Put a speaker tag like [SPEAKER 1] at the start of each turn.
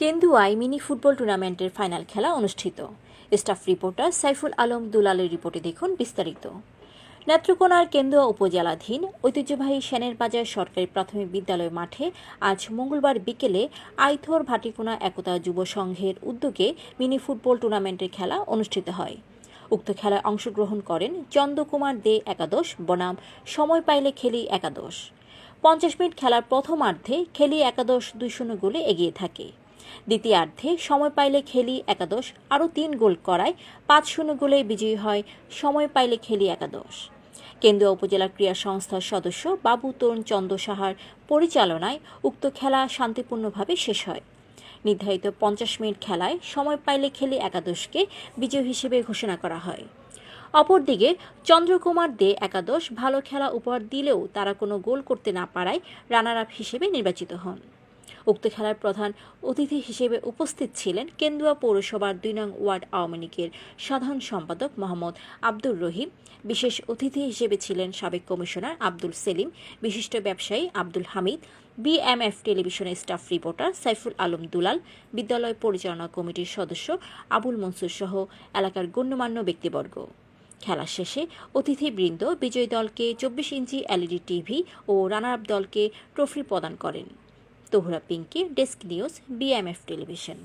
[SPEAKER 1] কেন্দুয়ায় mini football টুর্নামেন্টের final খেলা অনুষ্ঠিত। স্টাফ রিপোর্টার সাইফুল আলম দুলালের রিপোর্টে দেখুন বিস্তারিত। নেত্রকোনার কেন্দুয়া উপজেলাধীন ঐতিহ্যবাহী সেনের বাজার সরকারি প্রাথমিক বিদ্যালয় মাঠে আজ মঙ্গলবার বিকেলে আইথর ভাটিকোনা একতা যুব সংঘের উদ্যোগে মিনি ফুটবল টুর্নামেন্টের খেলা অনুষ্ঠিত হয়। উক্ত খেলায় অংশগ্রহণ করেন চন্দ্রকুমার দে একাদশ, বনাম সময় পাইলে খেলি একাদশ। পঞ্চাশ মিনিট খেলার প্রথমার্ধে খেলি একাদশ দুই শূন্য গোলে এগিয়ে থাকে। দ্বিতীয়ার্ধে সময় পাইলে খেলি একাদশ, আরও তিন গোল করায় পাঁচ শূন্য গোলে বিজয়ী হয় সময় পাইলে খেলি একাদশ। কেন্দ্রীয় উপজেলা ক্রীড়া সংস্থার সদস্য বাবু তরুণ চন্দ্র সাহার পরিচালনায় উক্ত খেলা শান্তিপূর্ণভাবে শেষ হয়। নির্ধারিত পঞ্চাশ মিনিট খেলায় সময় পাইলে খেলি একাদশকে বিজয়ী হিসেবে ঘোষণা করা হয়। অপরদিকে চন্দ্রকুমার দে একাদশ ভালো খেলা উপহার দিলেও তারা কোনো গোল করতে না পারায় রানার আপ হিসেবে নির্বাচিত হন। উক্ত খেলার প্রধান অতিথি হিসেবে উপস্থিত ছিলেন কেন্দুয়া পৌরসভার দুই নং ওয়ার্ড আওয়ামী লীগের সাধারণ সম্পাদক মোহাম্মদ আব্দুর রহিম। বিশেষ অতিথি হিসেবে ছিলেন সাবেক কমিশনার আব্দুল সেলিম, বিশিষ্ট ব্যবসায়ী আব্দুল হামিদ, বিএমএফ টেলিভিশনের স্টাফ রিপোর্টার সাইফুল আলম দুলাল, বিদ্যালয় পরিচালনা কমিটির সদস্য আবুল মনসুর সহ এলাকার গণ্যমান্য ব্যক্তিবর্গ। খেলা শেষে অতিথিবৃন্দ বিজয়ী দলকে চব্বিশ ইঞ্চি এলইডি টিভি ও রানার আপ দলকে ট্রফি প্রদান করেন। Tahura Pinki desk news BMF television